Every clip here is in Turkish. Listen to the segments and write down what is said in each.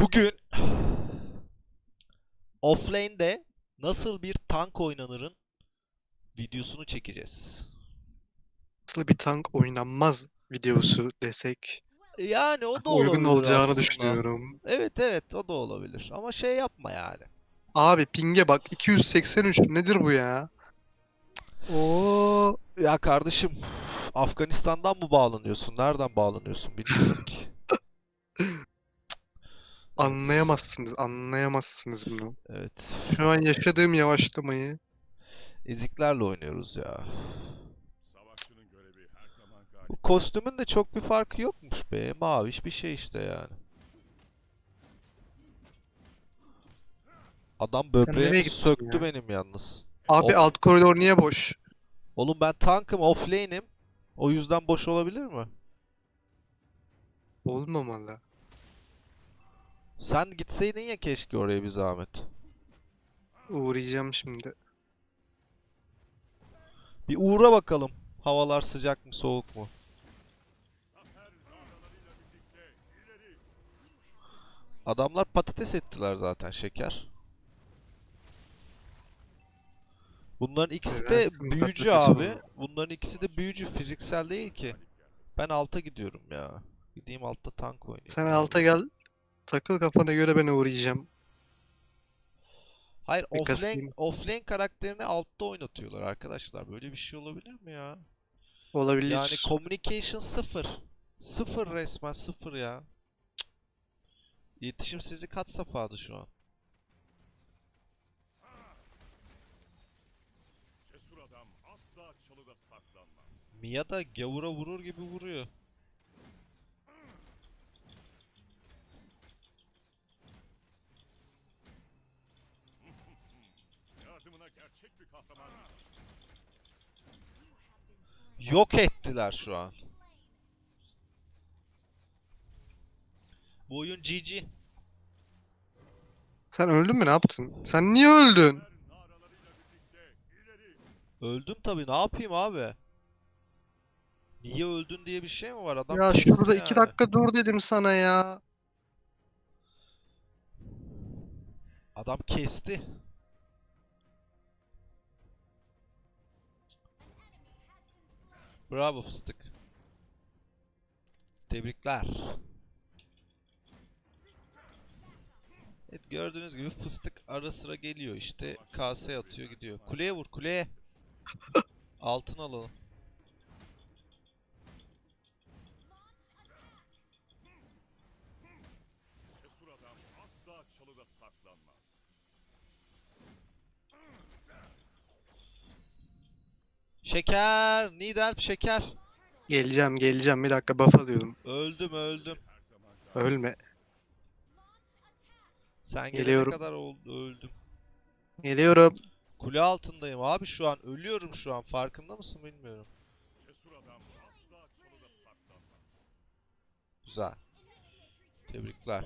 Bugün offlane'de nasıl bir tank oynanırın videosunu çekeceğiz. Nasıl bir tank oynanmaz videosu desek Yani o da uygun olabilir olacağını aslında. düşünüyorum. Evet evet o da olabilir ama şey yapma yani. Abi ping'e bak 283 nedir bu ya? Oo Ya kardeşim Afganistan'dan mı bağlanıyorsun? Nereden bağlanıyorsun bilmiyorum ki. anlayamazsınız, anlayamazsınız bunu. Evet. Şu an yaşadığım yavaşlamayı Eziklerle oynuyoruz ya. Savaşçının görevi her zaman galip. Bu kostümün de çok bir farkı yokmuş be. Maviş bir şey işte yani. Adam nereye böbreğimi gittin söktü ya? benim yalnız. Abi alt koridor niye boş? Oğlum ben tankım, offlane'im. O yüzden boş olabilir mi? Olmamalı. Sen gitseydin ya keşke oraya bir zahmet. Uğrayacağım şimdi. Bir uğra bakalım. Havalar sıcak mı, soğuk mu? Adamlar patates ettiler zaten şeker. Bunların ikisi de büyücü abi. Bunların ikisi de büyücü, fiziksel değil ki. Ben alta gidiyorum ya. Gideyim altta tank oynayayım. Sen alta gel. Takıl kafana göre ben uğrayacağım. Hayır, bir offlane, kasayım. offlane karakterini altta oynatıyorlar arkadaşlar. Böyle bir şey olabilir mi ya? Olabilir. Yani communication sıfır. Sıfır resmen sıfır ya. Cık. İletişimsizlik had safhada şu an. Cesur adam asla çalıda saklanmaz. Mia da gavura vurur gibi vuruyor. Yok ettiler şu an. Bu oyun GG. Sen öldün mü ne yaptın? Sen niye öldün? Öldüm tabii ne yapayım abi? Niye öldün diye bir şey mi var? Adam Ya şurada iki yani. dakika dur dedim sana ya. Adam kesti. Bravo fıstık. Tebrikler. Evet gördüğünüz gibi fıstık ara sıra geliyor işte kase atıyor gidiyor. Kuleye vur kuleye. Altın alalım. Cesur adam asla çalıda saklanmaz. Şeker, Nidalp şeker. Geleceğim geleceğim bir dakika buff alıyorum. Öldüm öldüm. Ölme. Sen gelene Geliyorum. kadar oldu öldüm. Geliyorum. Kule altındayım abi şu an ölüyorum şu an farkında mısın bilmiyorum. Güzel. Tebrikler.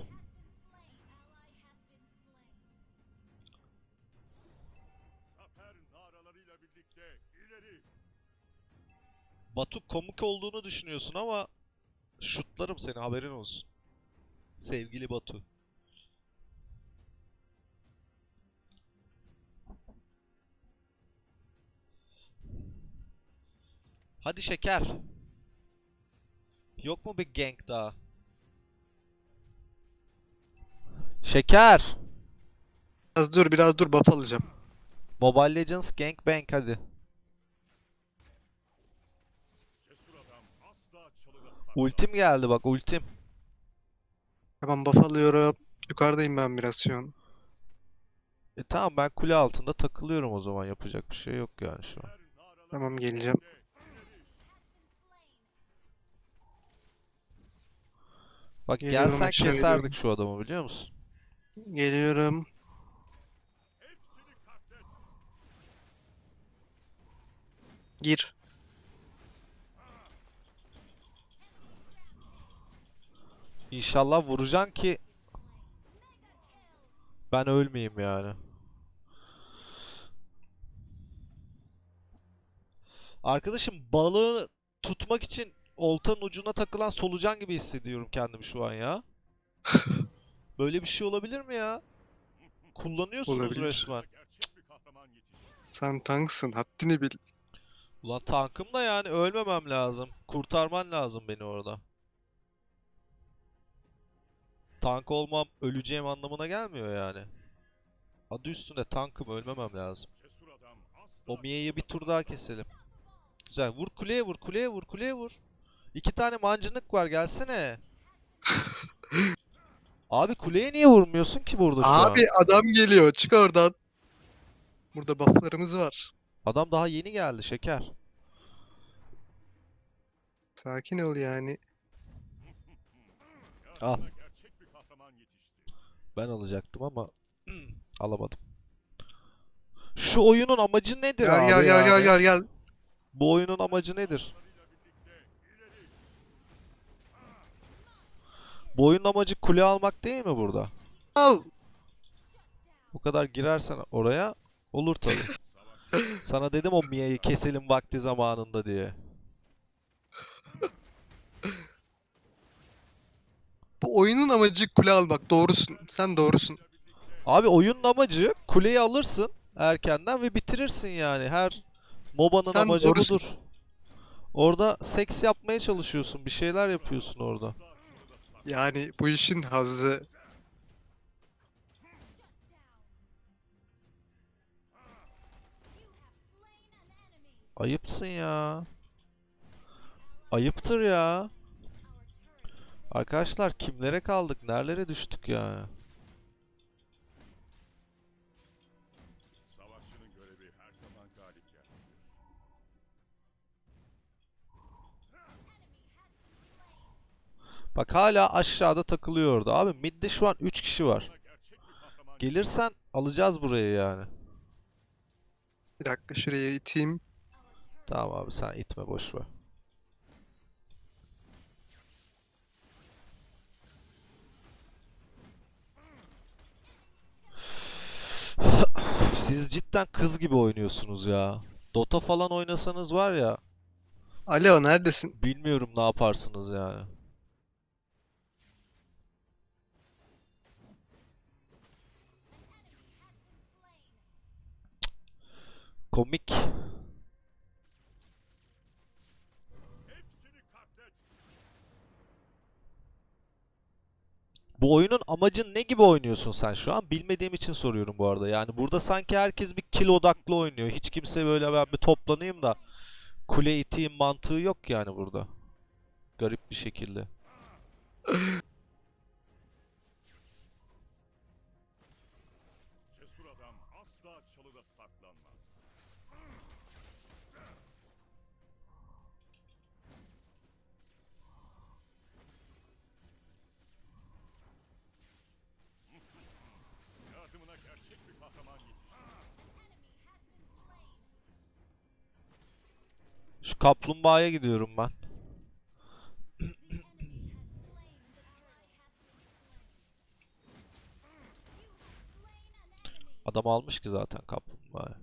Batu komik olduğunu düşünüyorsun ama şutlarım seni haberin olsun. Sevgili Batu. Hadi şeker. Yok mu bir gank daha? Şeker. Biraz dur biraz dur buff alacağım. Mobile Legends Gangbang hadi. Ultim geldi bak ultim. Hemen buff alıyorum. Yukarıdayım ben biraz şu an. E tamam ben kule altında takılıyorum o zaman yapacak bir şey yok yani şu an. Tamam geleceğim. Bak Geliyorum, gelsen aşağı keserdik şu adamı biliyor musun? Geliyorum. Gir. İnşallah vuracaksın ki ben ölmeyeyim yani. Arkadaşım balığı tutmak için oltanın ucuna takılan solucan gibi hissediyorum kendimi şu an ya. Böyle bir şey olabilir mi ya? Kullanıyorsunuz Olabilir. resmen. Sen tanksın haddini bil. Ulan tankım da yani ölmemem lazım. Kurtarman lazım beni orada. Tank olmam öleceğim anlamına gelmiyor yani. Adı üstünde tankım ölmemem lazım. O Mia'yı bir tur daha keselim. Güzel. Vur kuleye vur kuleye vur kuleye vur. İki tane mancınık var gelsene. Abi kuleye niye vurmuyorsun ki burada şu an? Abi adam geliyor çık oradan. Burada bufflarımız var. Adam daha yeni geldi şeker. Sakin ol yani. Al. Ben alacaktım ama alamadım. Şu oyunun amacı nedir Gel abi gel gel gel yani? gel gel. Bu oyunun amacı nedir? Bu oyunun amacı kule almak değil mi burada? Al. Bu kadar girersen oraya olur tabii. Sana dedim o Mia'yı keselim vakti zamanında diye. Bu oyunun amacı kule almak. Doğrusun. Sen doğrusun. Abi oyunun amacı kuleyi alırsın erkenden ve bitirirsin yani. Her MOBA'nın Sen amacı doğrusun. budur. Orada seks yapmaya çalışıyorsun. Bir şeyler yapıyorsun orada. Yani bu işin hazzı. Ayıpsın ya. Ayıptır ya. Arkadaşlar kimlere kaldık? Nerelere düştük ya? Savaşçının görevi her zaman galip gelmektir. Bak hala aşağıda takılıyor orada. Abi midde şu an 3 kişi var. Gelirsen alacağız burayı yani. Bir dakika şuraya iteyim. Tamam abi sen itme boş ver. Siz cidden kız gibi oynuyorsunuz ya. Dota falan oynasanız var ya, Alo neredesin? bilmiyorum ne yaparsınız yani. Komik. Bu oyunun amacın ne gibi oynuyorsun sen şu an? Bilmediğim için soruyorum bu arada. Yani burada sanki herkes bir kill odaklı oynuyor. Hiç kimse böyle ben bir toplanayım da kule iteyim mantığı yok yani burada. Garip bir şekilde. Kaplumbağaya gidiyorum ben. Adam almış ki zaten kaplumbağayı.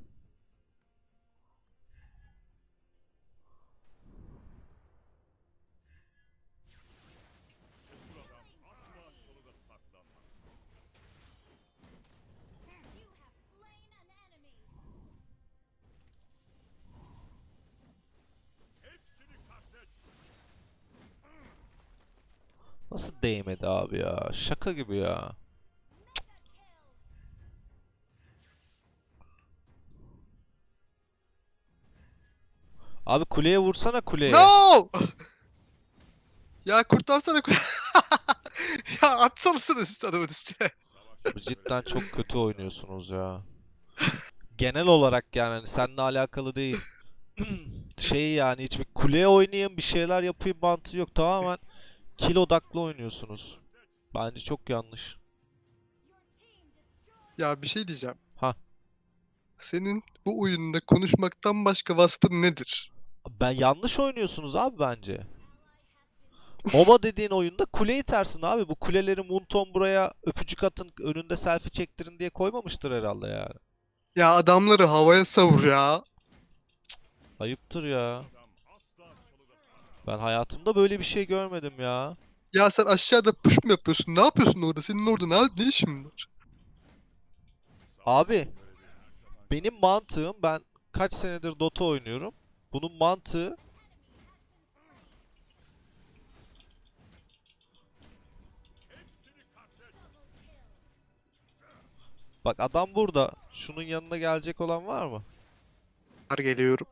Cesur adam asla çalıda saklanmaz. Hepsini katlet. Nasıl değmedi abi ya? Şaka gibi ya. Abi kuleye vursana kuleye. No! Ya kurtarsana kule. ya atsana sen üst adamın üstüne. Abi Cidden çok kötü oynuyorsunuz ya. Genel olarak yani hani seninle alakalı değil. Şey yani hiçbir kuleye oynayayım bir şeyler yapayım mantığı yok. Tamamen kill odaklı oynuyorsunuz. Bence çok yanlış. Ya bir şey diyeceğim. Ha. Senin bu oyunda konuşmaktan başka vasfın nedir? Ben yanlış oynuyorsunuz abi bence. MOBA dediğin oyunda kuleyi tersin abi. Bu kuleleri Munton buraya öpücük atın önünde selfie çektirin diye koymamıştır herhalde yani. Ya adamları havaya savur ya. Ayıptır ya. Ben hayatımda böyle bir şey görmedim ya. Ya sen aşağıda push mu yapıyorsun? Ne yapıyorsun orada? Senin orada ne, ne işin var? Abi benim mantığım ben kaç senedir Dota oynuyorum. Bunun mantığı Bak adam burada. Şunun yanına gelecek olan var mı? Geliyorum.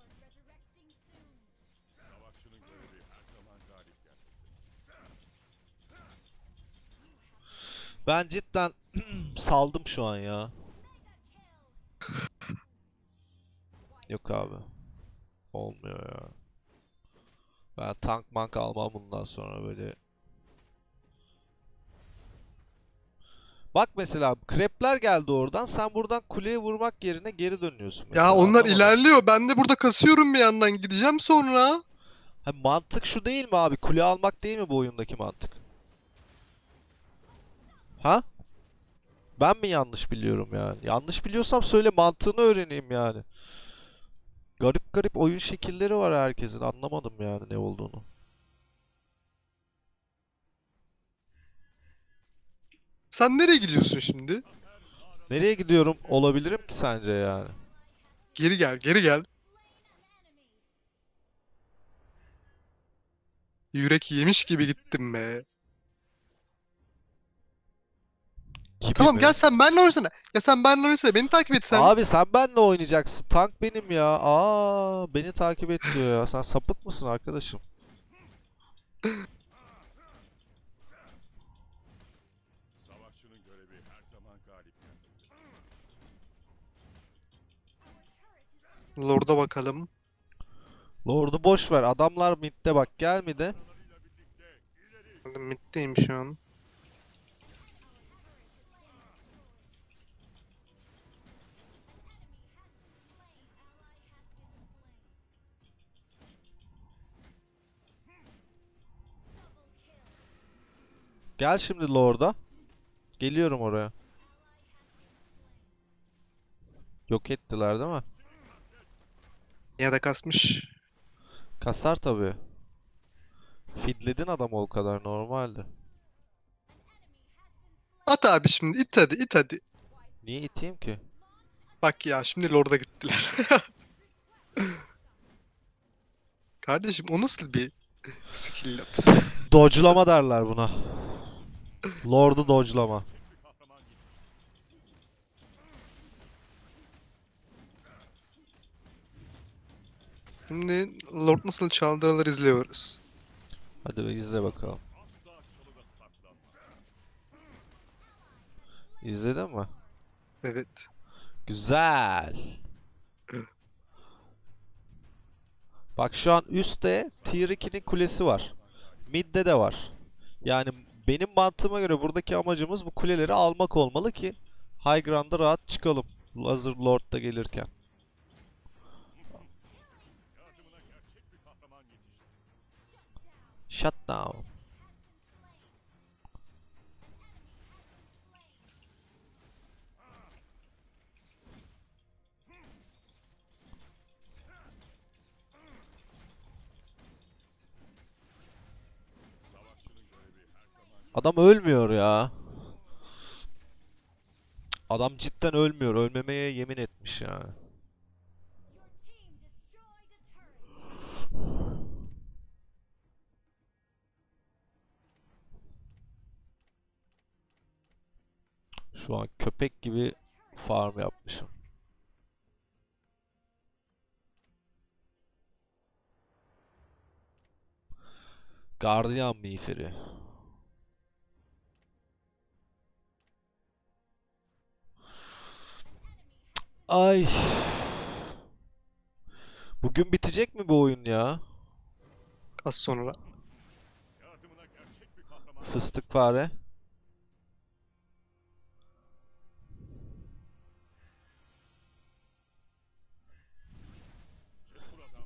Savaşçının görevi her zaman galip gelmektir. Ben cidden saldım şu an ya. Yok abi. Olmuyor ya. Ben tank mank almam bundan sonra böyle. Bak mesela krepler geldi oradan. Sen buradan kuleye vurmak yerine geri dönüyorsun mesela. Ya onlar anlamadım. ilerliyor. Ben de burada kasıyorum bir yandan. Gideceğim sonra. Ha, mantık şu değil mi abi? Kule almak değil mi bu oyundaki mantık? Ha? Ben mi yanlış biliyorum yani? Yanlış biliyorsam söyle mantığını öğreneyim yani. Garip garip oyun şekilleri var herkesin. Anlamadım yani ne olduğunu. Sen nereye gidiyorsun şimdi? Nereye gidiyorum olabilirim ki sence yani? Geri gel, geri gel. Yürek yemiş gibi gittim be. Gibi Tamam mi? gel sen benle oynasana. Ya sen benle oynasana. Beni takip et sen. Abi sen benle oynayacaksın. Tank benim ya. Aa, beni takip et diyor ya. Sen sapık mısın arkadaşım? Savaşçının görevi her zaman galip gelmektir. Lord'a bakalım. Lord'u boş ver. Adamlar midde bak gel mide. Middeyim şu an. Gel şimdi Lord'a. Geliyorum oraya. Yok ettiler değil mi? Ya da kasmış. Kasar tabii. Fidledin adamı o kadar normaldi. At abi şimdi it hadi it hadi. Niye iteyim ki? Bak ya şimdi Lord'a gittiler. Kardeşim o nasıl bir skill at? Dodge'lama derler buna. Lord'u dodge'lama. Şimdi Lord nasıl çaldırılır izliyoruz. Hadi be izle bakalım. İzledin mi? Evet. Güzel. Bak şu an üstte Tier 2'nin kulesi var. Mid'de de var. Yani benim mantığıma göre buradaki amacımız bu kuleleri almak olmalı ki High Ground'a rahat çıkalım. Hazır Lord da gelirken. Shut down. Adam ölmüyor ya. Adam cidden ölmüyor. Ölmemeye yemin etmiş yani. Şu an köpek gibi farm yapmışım. Gardiyan miğferi. Ay. Bugün bitecek mi bu oyun ya? Az sonra. Fıstık fare.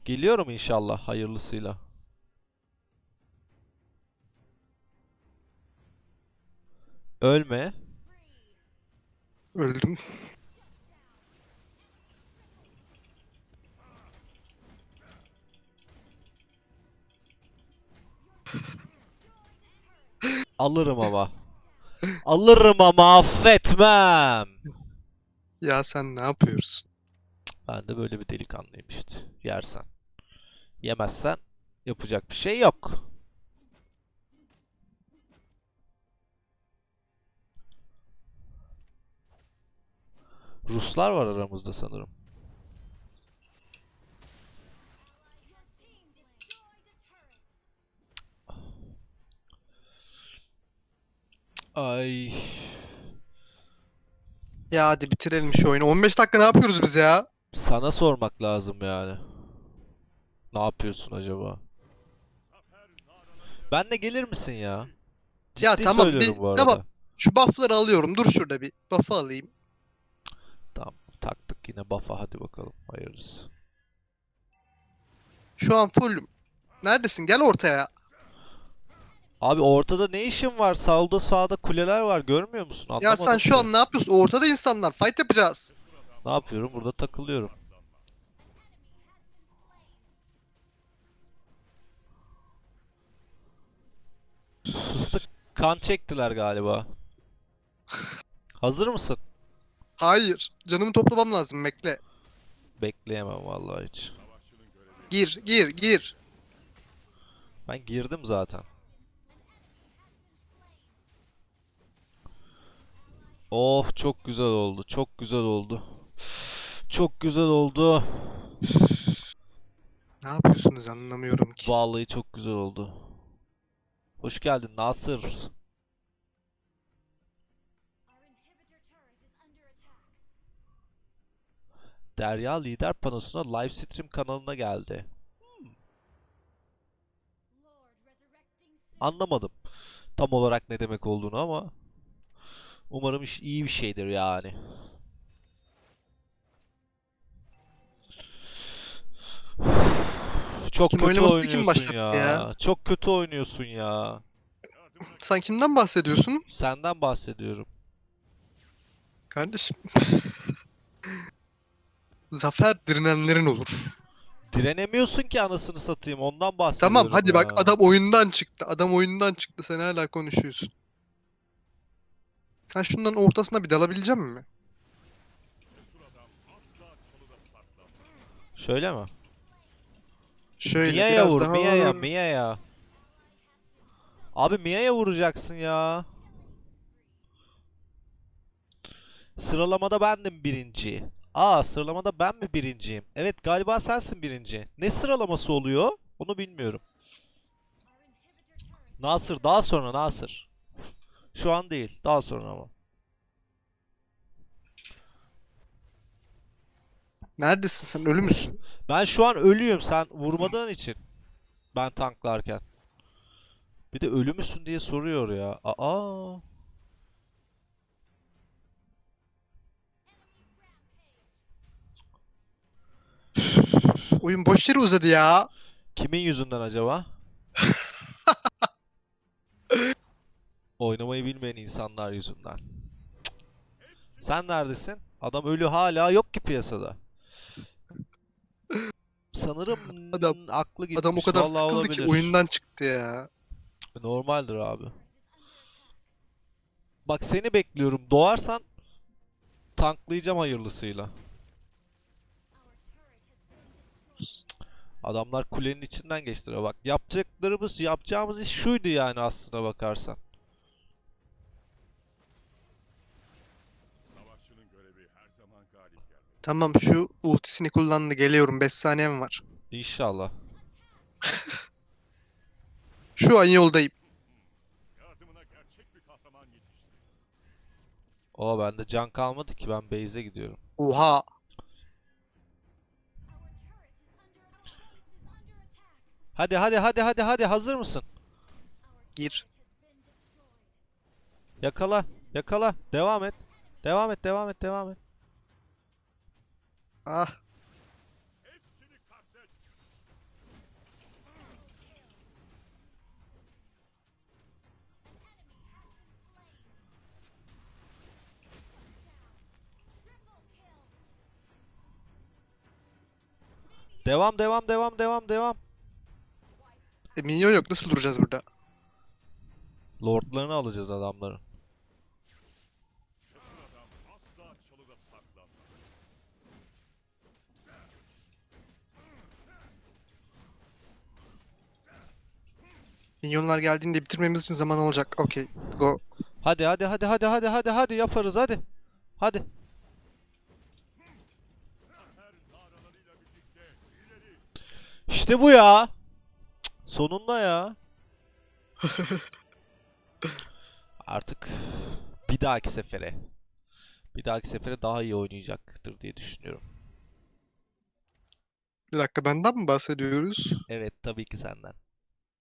Geliyorum inşallah hayırlısıyla. Ölme. Öldüm. Alırım ama. Alırım ama affetmem. Ya sen ne yapıyorsun? Ben de böyle bir delikanlıyım işte. Yersen. Yemezsen yapacak bir şey yok. Ruslar var aramızda sanırım. Ay. Ya hadi bitirelim şu oyunu. 15 dakika ne yapıyoruz biz ya? Sana sormak lazım yani. Ne yapıyorsun acaba? Benle gelir misin ya? Ya Ciddi tamam, bir- bu arada. tamam. Şu buff'ları alıyorum. Dur şurada bir buff'ı alayım. Tamam, taktık yine buff'a hadi bakalım. Hayırlısı. Şu an fullüm. Neredesin? Gel ortaya. Abi ortada ne işin var? Sağda sağda kuleler var. Görmüyor musun? Ya Anlamadım sen şu an ne yapıyorsun? Ortada insanlar. Fight yapacağız. Ne yapıyorum? Burada takılıyorum. Fıstık kan çektiler galiba. Hazır mısın? Hayır. Canımı toplamam lazım. Bekle. Bekleyemem vallahi hiç. Gir, gir, gir. Ben girdim zaten. Oh çok güzel oldu. Çok güzel oldu. Çok güzel oldu. Ne yapıyorsunuz anlamıyorum ki. Vallahi çok güzel oldu. Hoş geldin Nasır. Derya lider panosuna live stream kanalına geldi. Hmm. Anlamadım tam olarak ne demek olduğunu ama umarım iş iyi bir şeydir yani. Çok Kim kötü kim oynuyorsun başlattı ya. ya? Çok kötü oynuyorsun ya. Sen kimden bahsediyorsun? Senden bahsediyorum. Kardeşim. Zafer direnenlerin olur. Direnemiyorsun ki anasını satayım. Ondan bahsediyorum Tamam hadi bak ya. adam oyundan çıktı. Adam oyundan çıktı. Sen hala konuşuyorsun. Sen şunların ortasına bir dalabilecek misin? Şöyle mi? Şöyle Mia'ya biraz vur, daha... Mia'ya, Mia'ya. Abi Mia'ya vuracaksın ya. Sıralamada bendim birinci. Aa sıralamada ben mi birinciyim? Evet galiba sensin birinci. Ne sıralaması oluyor? Onu bilmiyorum. Nasır daha sonra Nasır. Şu an değil. Daha sonra ama. Neredesin sen? Ölü müsün? Ben şu an ölüyüm sen vurmadığın için. Ben tanklarken. Bir de ölü müsün diye soruyor ya. Aa. Oyun boş yere uzadı ya. Kimin yüzünden acaba? Oynamayı bilmeyen insanlar yüzünden. Sen neredesin? Adam ölü hala yok ki piyasada. Sanırım Adam- aklı gitmiş. Adam o kadar Vallahi sıkıldı ki olabilir. oyundan çıktı ya. Normaldir abi. Bak seni bekliyorum. Doğarsan tanklayacağım hayırlısıyla. Adamlar kulenin içinden geçtiler bak. Yapacaklarımız, yapacağımız iş şuydu yani aslına bakarsan. Tamam şu ultisini kullandı. Geliyorum. 5 saniyem var. İnşallah. Şu an yoldayım. O bende can kalmadı ki ben base'e gidiyorum. Oha. Hadi hadi hadi hadi hadi hazır mısın? Gir. Yakala, yakala. Devam et. Devam et, devam et, devam et. Ah. Devam, devam, devam, devam, devam. E, minyon yok. Nasıl duracağız burada? Lordlarını alacağız adamların. Cesur adam asla çalıda saklanmaz. Minyonlar geldiğinde bitirmemiz için zaman olacak. Okey. Go. Hadi hadi hadi hadi hadi hadi hadi yaparız hadi. Hadi. İşte bu ya. Cık, Sonunda ya. Artık bir dahaki sefere. Bir dahaki sefere daha iyi oynayacaktır diye düşünüyorum. Bir dakika benden mi bahsediyoruz? Evet tabii ki senden.